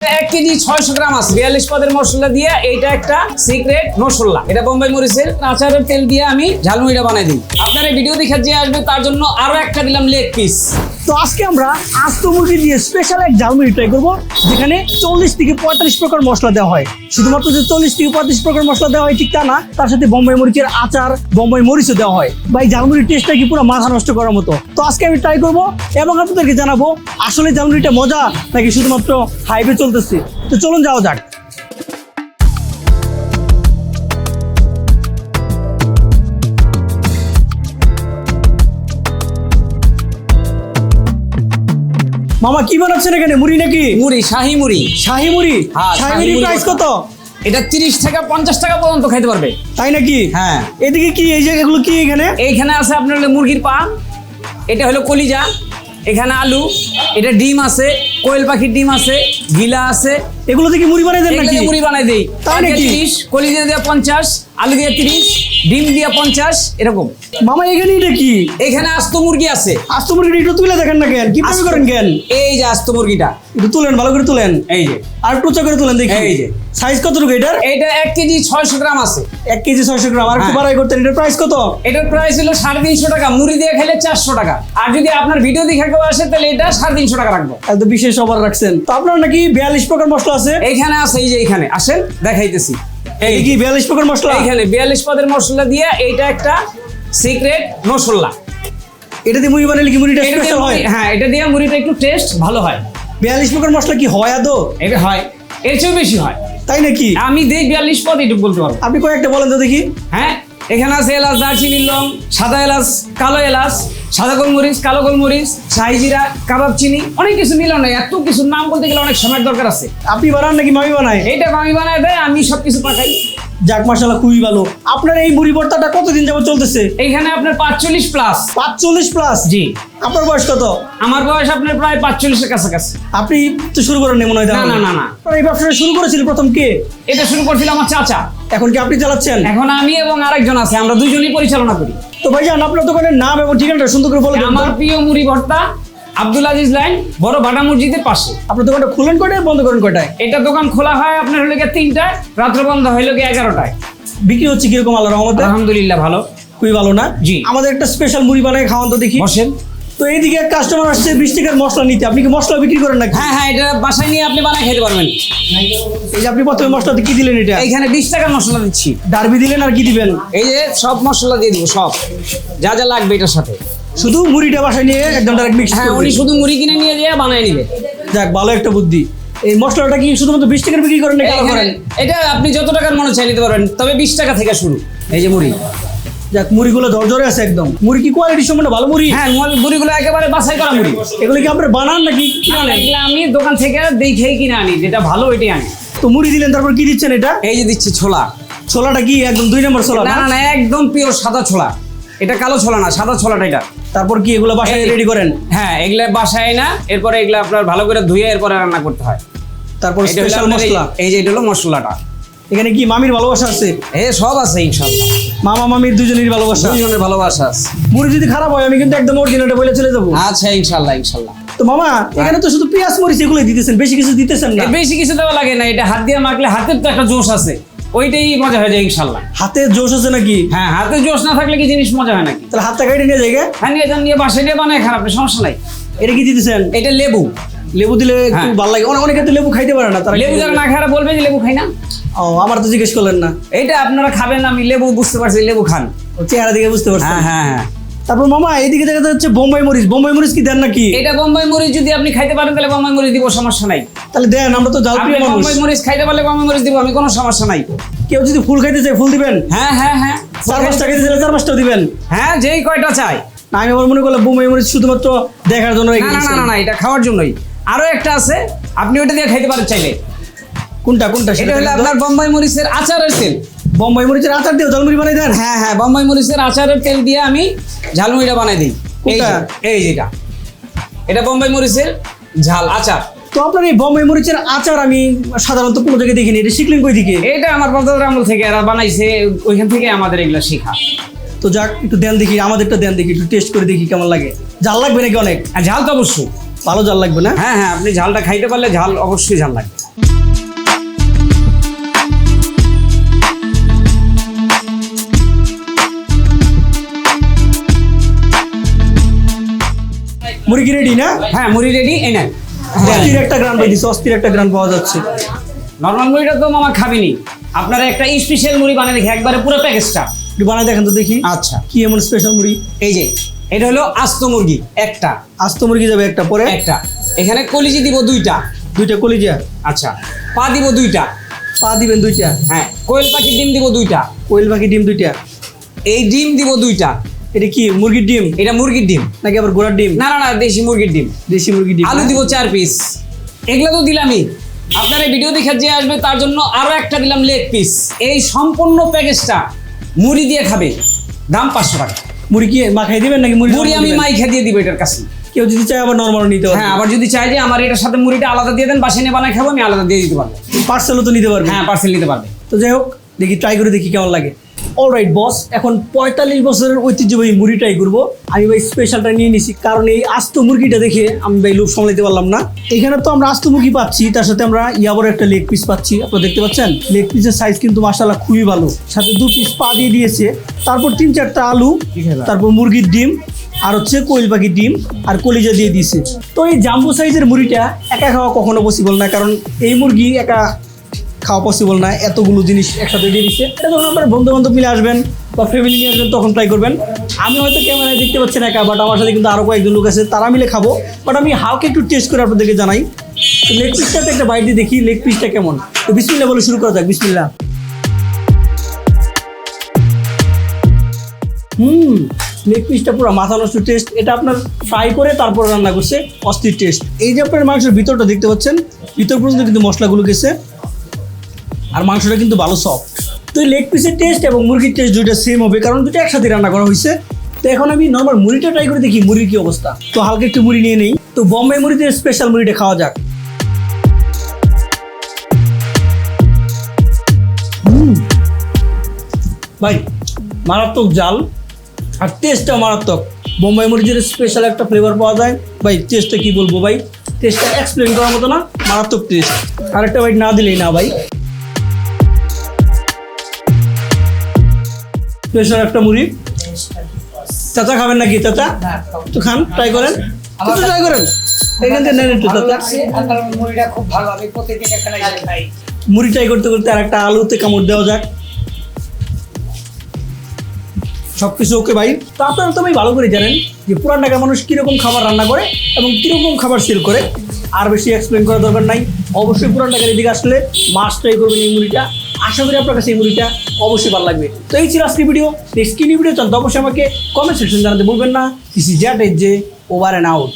এক কেজি ছয়শো গ্রাম বিয়াল্লিশ পদের মশলা দিয়ে একটা সিক্রেট এটা বোম্বাই মরিচের তেল দিয়ে আমি ঝালমুড়িটা বানাই দিই। আপনার এই ভিডিও দেখার যে আসবে, তার জন্য আরও একটা দিলাম লেগ পিস তো আজকে আমরা আস্ত মুরগি দিয়ে স্পেশাল এক ঝালমুড়ি ট্রাই করব, যেখানে চল্লিশ থেকে পঁয়তাল্লিশ প্রকার মশলা দেওয়া হয়। শুধুমাত্র যে চল্লিশ থেকে পঁয়ত্রিশ প্রকার মশলা দেওয়া হয়, ঠিক তা না, তার সাথে বোম্বাই মরিচের আচার, বোম্বাই মরিচও দেওয়া হয়। বা এই ঝালমুড়ির টেস্টটা কি পুরো মাথা নষ্ট করার মতো? তো আজকে আমি ট্রাই করব এবং আপনাদেরকে জানাব, আসলে ঝালমুড়িটা মজা নাকি শুধুমাত্র হাইবে চলতেছে? তো চলুন যাওয়া যাক। মামা কি বানাচ্ছেন এখানে? মুড়ি নাকি? মুড়ি শাহি মুড়ি। শাহি মুড়ি? হ্যাঁ, শাহি শাহি মুড়ি মুড়ি প্রাইস কত? কত? এটা তিরিশ টাকা পঞ্চাশ টাকা পর্যন্ত খাইতে পারবে। তাই নাকি? হ্যাঁ। এদিকে কি এই জায়গাগুলো কি এখানে? এইখানে আছে আপনার হলো মুরগির পা এটা হলো কলিজা এখানে আলু এটা ডিম আছে কোয়েল পাখির ডিম আছে গিলা আছে এগুলো থেকে মুড়ি বানাই দেন নাকি? দিয়ে মুড়ি বানাই দেই। তাই পাকে নাকি? তিরিশ কলিজা দিয়ে পঞ্চাশ আলু দিয়ে তিরিশ ডিম দিয়ে পঞ্চাশ এরকম। মামা এখানে এটা কি? এখানে আস্ত মুরগি আছে। আস্ত মুরগিটা একটু তুলে দেখেন না কেন? কি আস্ত- করেন কেন? এই যে আস্ত মুরগিটা। একটু তুলেন ভালো করে তুলেন। এই যে। আর একটু করে তুলেন দেখি। এই যে। সাইজ কতটুকু এটার? এইটা এক কেজি ছয়শো গ্রাম আছে। এক কেজি ছয়শো গ্রাম। আর একটু হ্যাঁ। বাড়াই করতেন এটার প্রাইস কত? এটার প্রাইস হলো সাড়ে তিনশো টাকা। মুড়ি দিয়ে খেলে চারশো টাকা। আর যদি আপনার ভিডিও দেখে কেউ আসে তাহলে এটা সাড়ে তিনশো টাকা রাখব। এত বিশেষ অফার রাখছেন। তো আপনার নাকি বিয়াল্লিশ প্রকার মশলা আছে? এইখানে আছে এই যে এইখানে। আসেন দেখাইতেছি। এই কি বিয়াল্লিশ প্রকার মশলা? এইখানে বিয়াল্লিশ পদের মশলা দিয়ে এইটা একটা সিক্রেট মশলা। এটা দিয়ে মুড়ি বানালে কি মুড়িটা স্পেশাল হয়? হ্যাঁ এটা দিয়ে মুড়িটা একটু টেস্ট ভালো হয়। বিয়াল্লিশ প্রকার মশলা কি হয় আদৌ? এটা হয়। এর চেয়েও বেশি হয়। তাই নাকি? আমি দেই বিয়াল্লিশ পদ এটুকু বলতে পারব। আপনি কয়েকটা বলেন তো দেখি। হ্যাঁ এখানে আছে এলাচ দারচিনি লং সাদা এলাচ কালো এলাচ সাদা গোলমরিচ কালো গোলমরিচ সাইজিরা কাবাব চিনি অনেক কিছু মিলানো এত কিছু নাম বলতে গেলে অনেক সময় দরকার আছে। আপনি বানান নাকি? মামি বানায়? এইটা মামি বানায় দেয় আমি সব কিছু পাঠাই যাক মাসাল্লাহ খুবই ভালো। আপনার এই মুড়ি ভর্তাটা কতদিন যাবত চলতেছে? এইখানে আপনার পাঁচচল্লিশ প্লাস পাঁচচল্লিশ প্লাস জি। আপনার বয়স কত? আমার বয়স আপনার প্রায় পাঁচচল্লিশের কাছাকাছি। আপনি তো শুরু করেন মনে হয় না, না, না, না। এই ব্যবসাটা শুরু করেছিল প্রথম কে? এটা শুরু করছিল আমার চাচা। এখন কি আপনি চালাচ্ছেন? এখন আমি এবং আরেকজন আছে আমরা দুজনই পরিচালনা করি। তো ভাইজান আপনার দোকানের নাম এবং ঠিকানাটা সুন্দর করে বলে আমার প্রিয় মুড়ি ভর্তা আব্দুল আজিজ লাইন বড় বাটা মসজিদের পাশে। আপনার দোকানটা খুলেন কটায় বন্ধ করেন কটায় এটা দোকান খোলা হয় আপনার হলো গিয়ে তিনটায় রাত্র বন্ধ হইল গিয়ে এগারোটায়। বিক্রি হচ্ছে কীরকম আল্লাহ রহমতে? আলহামদুলিল্লাহ ভালো। খুবই ভালো না? জি। আমাদের একটা স্পেশাল মুড়ি বানায় খাওয়ান তো দেখি। বসেন। তো এইদিকে এক কাস্টমার আসছে বিশ টাকার মশলা নিতে। আপনি কি মশলা বিক্রি করেন নাকি? হ্যাঁ হ্যাঁ এটা বাসায় নিয়ে আপনি বানায় খেতে পারবেন। এই যে আপনি প্রথমে মশলাতে কি দিলেন এটা? এইখানে বিশ টাকার মশলা দিচ্ছি। ডারবি দিলেন আর কি দিবেন? এই যে সব মশলা দিয়ে দিব সব। যা যা লাগবে এটার সাথে। শুধু মুড়িটা বাসায় নিয়ে একদম ডাইরেক্ট মিক্স হ্যাঁ উনি শুধু মুড়ি কিনে নিয়ে যেয়ে বানায় নিবে। যাক ভালো একটা বুদ্ধি। এই মশলাটা কি শুধুমাত্র বিশ টাকার বিক্রি করেন নাকি আরও করেন? এটা আপনি যত টাকার মনে চাই নিতে পারবেন তবে বিশ টাকা থেকে শুরু এই যে মুড়ি। যাক মুড়িগুলো ঝরঝরে আছে একদম। মুড়ি কি কোয়ালিটি সম্পূর্ণ ভালো মুড়ি? হ্যাঁ মুড়ি- মুড়িগুলো একেবারে বাছাই করা মুড়ি। এগুলো কি আপনার বানান নাকি? এগুলো আমি দোকান থেকে দেখেই কিনে আনি যেটা ভালো ওইটাই আনি। তো মুড়ি দিলেন তারপর কি দিচ্ছেন এটা? এই যে দিচ্ছি ছোলা। ছোলাটা কি একদম দুই নম্বর ছোলা না না? না না একদম পিওর সাদা ছোলা। এটা কালো ছোলা না সাদা ছোলাটা এটা। তারপর কি এগুলো বাসায় রেডি করেন? হ্যাঁ এগুলা বাসায় না এরপরে এগুলা আপনার ভালো করে ধুয়ে এরপরে রান্না করতে হয়। তারপর স্পেশাল মশলা। এই যে এটা হলো মশলাটা। এখানে কি মামির ভালোবাসা আছে? এ সব আছে ইনশাল্লাহ। মামা মামির দুজনের ভালোবাসা? দুজনের ভালোবাসা আছে। মুড়ি যদি খারাপ হয় আমি কিন্তু একদম অরিজিনালটা বলে চলে যাব। আচ্ছা ইনশাল্লাহ ইনশাল্লাহ। তো মামা এখানে তো শুধু পেঁয়াজ মরিচ এগুলোই দিতেছেন বেশি কিছু দিতেছেন না? বেশি কিছু দেওয়া লাগে না এটা হাত দিয়ে মাখলে হাতের তো একটা জোশ আছে। ওইটাই মজা হয়ে যায় ইনশাল্লাহ হাতে জোশ আছে নাকি? হ্যাঁ হাতে জোশ না থাকলে কি জিনিস মজা হয় নাকি? তাহলে হাতটা কেটে নিয়ে জায়গা হ্যাঁ নিয়ে যান নিয়ে বাসায় নিয়ে বানায় খান আপনি সমস্যা নাই। এটা কি দিতেছেন? এটা লেবু। লেবু দিলে একটু হ্যাঁ। ভালো লাগে। অনেক অনেকে তো লেবু খাইতে পারে না তারা লেবু যারা না খায় বলবে যে লেবু খাই না। ও আমার তো জিজ্ঞেস করলেন না। এটা আপনারা খাবেন আমি লেবু বুঝতে পারছি লেবু খান। চেহারা দিকে বুঝতে পারছি হ্যাঁ হ্যাঁ হ্যাঁ। তারপর মামা এইদিকে দেখা যাচ্ছে বোম্বাই মরিচ। বোম্বাই মরিচ কি দেন নাকি? এটা বোম্বাই মরিচ যদি আপনি খাইতে পারেন তাহলে বোম্বাই মরিচ দিব সমস্যা নাই। তাহলে দেন আমরা তো জাল আপনি বোম্বাই মরিচ খাইতে পারলে বোম্বাই মরিচ দিব আমি কোনো সমস্যা নাই। কেউ যদি ফুল খাইতে চায় ফুল দিবেন? হ্যাঁ হ্যাঁ হ্যাঁ। চার পাঁচটা খাইতে চাইলে চার পাঁচটাও দিবেন? হ্যাঁ যেই কয়টা চাই না আমি আমার মনে করলাম বোম্বাই মরিচ শুধুমাত্র দেখার জন্য না না না না এটা খাওয়ার জন্যই। আরও একটা আছে আপনি ওটা দিয়ে খাইতে পারেন চাইলে। কোনটা কোনটা সেটা হলো আপনার বোম্বাই মরিচের আচারের তেল। বোম্বাই মরিচের আচার দিয়ে ঝালমুড়ি বানাই দেন। হ্যাঁ হ্যাঁ বোম্বাই মরিচের আচারের তেল দিয়ে আমি ঝালমুড়িটা বানাই দিই। এই যে, এই যেটা। এটা বোম্বাই মরিচের ঝাল আচার। তো আপনার এই বোম্বাই মরিচের আচার আমি সাধারণত কোনো জায়গায় দেখিনি এটা শিখলেন কই দিকে এটা আমার বাপদাদার আমল থেকে এরা বানাইছে ওইখান থেকে আমাদের এগুলো শেখা। তো যাক একটু দেন দেখি আমাদেরটা দেন দেখি একটু টেস্ট করে দেখি কেমন লাগে। জাল লাগবে নাকি অনেক? আর ঝাল তো অবশ্যই। ভালো জাল লাগবে না? হ্যাঁ হ্যাঁ আপনি ঝালটা খাইতে পারলে ঝাল অবশ্যই ঝাল লাগবে। মুরগি রেডি না? হ্যাঁ মুড়ি রেডি এই নেন। অস্থির একটা গ্রান পাই দিচ্ছে অস্থির একটা গ্রান পাওয়া যাচ্ছে। নর্মাল মুড়িটা তো মামা খাবিনি। আপনারা একটা স্পেশাল মুড়ি বানিয়ে দেখি একবারে পুরো প্যাকেজটা একটু বানাই দেখেন তো দেখি। আচ্ছা। কি এমন স্পেশাল মুরগি? এই যে এটা হলো আস্ত মুরগি একটা। আস্ত মুরগি যাবে একটা পরে? একটা। এখানে কলিজি দিব দুইটা। দুইটা কলিজা? আচ্ছা। পা দিব দুইটা। পা দিবেন দুইটা? হ্যাঁ কোয়েল পাখির ডিম দিব দুইটা। কোয়েল পাখি ডিম দুইটা? এই ডিম দিব দুইটা। এটা কি মুরগির ডিম? এটা মুরগির ডিম। নাকি আবার ঘোড়ার ডিম? না না না দেশি মুরগির ডিম। দেশি মুরগির ডিম আলু দিব চার পিস এগুলো তো দিলামই। আপনার এই ভিডিও দেখে যে আসবে তার জন্য আরও একটা দিলাম লেগ পিস এই সম্পূর্ণ প্যাকেজটা মুড়ি দিয়ে খাবে। দাম পাঁচশো টাকা। মুরগি কি মাখাই দিবেন নাকি মুরগি মুড়ি আমি মাইখা দিয়ে দিব এটার কাছে। কেউ যদি চায় আবার নর্মাল নিতে পারবে। হ্যাঁ আবার যদি চাই যে আমার এটার সাথে মুড়িটা আলাদা দিয়ে দেন বাসে নিয়ে বানাই খাব আমি আলাদা দিয়ে দিতে পারব। পার্সেলও তো নিতে পারবে। হ্যাঁ পার্সেল নিতে পারবে। তো যাই হোক দেখি ট্রাই করে দেখি কেমন লাগে। অলরাইট বস এখন পঁয়তাল্লিশ বছরের ঐতিহ্যবাহী মুড়ি ট্রাই করব। আমি ভাই স্পেশালটা নিয়ে নিছি কারণ এই আস্ত মুরগিটা দেখে আমি ভাই লোভ সামলাইতে পারলাম না। এখানে তো আমরা আস্ত মুরগি পাচ্ছি তার সাথে আমরা ইয়াবর একটা লেগ পিস পাচ্ছি। আপনারা দেখতে পাচ্ছেন লেগ পিসের সাইজ কিন্তু মাসাল্লাহ খুবই ভালো। সাথে দু পিস পা দিয়ে দিয়েছে তারপর তিন চারটা আলু তারপর মুরগির ডিম আর হচ্ছে কোয়েল পাখির ডিম আর কলিজা দিয়ে দিয়েছে। তো এই জাম্বো সাইজের মুড়িটা একা খাওয়া কখনো পসিবল না কারণ এই মুরগি একা খাওয়া পসিবল না, এতগুলো জিনিস একসাথে দিয়ে দিচ্ছে এটা যখন আপনার বন্ধু বান্ধব মিলে আসবেন বা ফ্যামিলি নিয়ে আসবেন, তখন ট্রাই করবেন। আমি হয়তো ক্যামেরায় দেখতে পাচ্ছি না একা বাট আমার সাথে কিন্তু আরও কয়েকজন লোক আছে, তারা মিলে খাব। বাট আমি হালকা একটু টেস্ট করে আপনাদেরকে জানাই। তো লেগ পিসটাতে একটা বাইট দিয়ে দেখি লেগ পিসটা কেমন। তো বিসমিল্লা বলে শুরু করা যাক বিসমিল্লা হুম লেগ পিসটা পুরো মাথা নষ্ট টেস্ট এটা আপনার ফ্রাই করে তারপর রান্না করছে, অস্থির টেস্ট এই যে আপনার মাংসের ভিতরটা দেখতে পাচ্ছেন, ভিতর পর্যন্ত কিন্তু মশলাগুলো গেছে। আর মাংসটা কিন্তু ভালো সফট তো লেগ পিসের টেস্ট এবং মুরগির টেস্ট দুইটা সেম হবে, কারণ দুটো একসাথে রান্না করা হয়েছে। তো এখন আমি নর্মাল মুড়িটা ট্রাই করে দেখি মুড়ির কি অবস্থা। তো হালকা একটু মুড়ি নিয়ে নেই। তো বম্বে মুড়িতে স্পেশাল মুড়িটা খাওয়া যাক। ভাই, মারাত্মক জাল। আর টেস্টটা মারাত্মক। বোম্বাই মরিচের স্পেশাল একটা ফ্লেভার পাওয়া যায়। ভাই টেস্টটা কি বলব ভাই? টেস্টটা এক্সপ্লেন করার মতো না, মারাত্মক টেস্ট আরেকটা বাইট না দিলেই না ভাই। স্পেশাল একটা মুড়ি। চাচা খাবেন নাকি চাচা? একটু খান ট্রাই করেন। একটু ট্রাই করেন। এখান থেকে নেন একটু চাচা। মুড়িটা খুব ভালো আমি প্রতিদিন খাই। মুড়ি ট্রাই করতে করতে আর একটা আলুতে কামড় দেওয়া যাক। সব কিছু ওকে ভাই। তো আপনারা তো ভাই ভালো করে জানেন যে পুরান ঢাকার মানুষ কীরকম খাবার রান্না করে এবং কীরকম খাবার সেল করে। আর বেশি এক্সপ্লেন করার দরকার নাই। অবশ্যই পুরান টাকার এদিকে আসলে মাস ট্রাই করবেন এই মুড়িটা। আশা করি আপনার কাছে এই মুড়িটা অবশ্যই ভালো লাগবে। তো এই ছিল আজকে ভিডিও নেক্সট কি ভিডিও চান তো অবশ্যই আমাকে কমেন্ট সেকশন জানাতে বলবেন না। Is that as J over and out